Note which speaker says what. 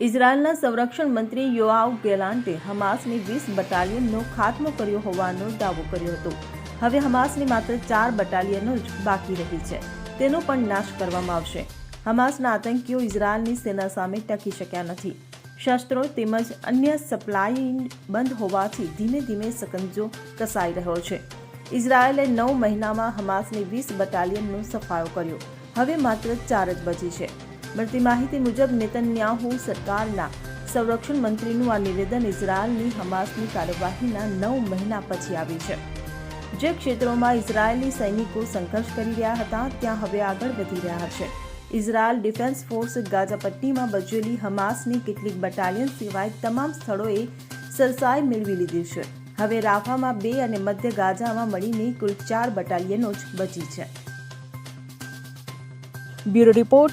Speaker 1: ઇઝરાયલના સંરક્ષણ મંત્રી યોઆવ ગેલાન્ટે હમાસની વીસ બટાલિયનનો ખાત્મો કર્યો હોવાનો દાવો કર્યો હતો. હવે હમાસની માત્ર ચાર બટાલિયનો જ બાકી રહી છે. તેનો પણ નાશ કરવામાં આવશે. હમાસના આતંકીઓ ઇઝરાયલની સેના સામે ટકી શક્યા નથી. શસ્ત્રો તેમજ અન્ય સપ્લાય બંધ હોવાથી ધીમે ધીમે સકંજો કસાઈ રહ્યો છે. ઇઝરાયલે નવ મહિનામાં હમાસની વીસ બટાલિયનનો સફાયો કર્યો. હવે માત્ર ચાર જ બચી છે. મળતી માહિતી મુજબ નેતન્યાહુ સરકારના સંરક્ષણ મંત્રીનું આ નિવેદન ઇઝરાયલની હમાસની કાર્યવાહીના નવ મહિના પછી આવ્યું છે. જે ક્ષેત્રોમાં ઇઝરાયેલી સૈનિકો સંઘર્ષ કરી રહ્યા હતા, ત્યાં હવે આગળ વધી રહ્યા છે. ઇઝરાયલ ડિફેન્સ ફોર્સ ગાઝાપટ્ટીમાં બચેલી હમાસની કેટલીક બટાલિયન સિવાય તમામ સ્થળોએ સરસાઈ મેળવી લીધી છે. હવે રાફામાં બે અને મધ્ય ગાઝામાં મળીને કુલ ચાર બટાલિયનો જ બચી છે. Bureau report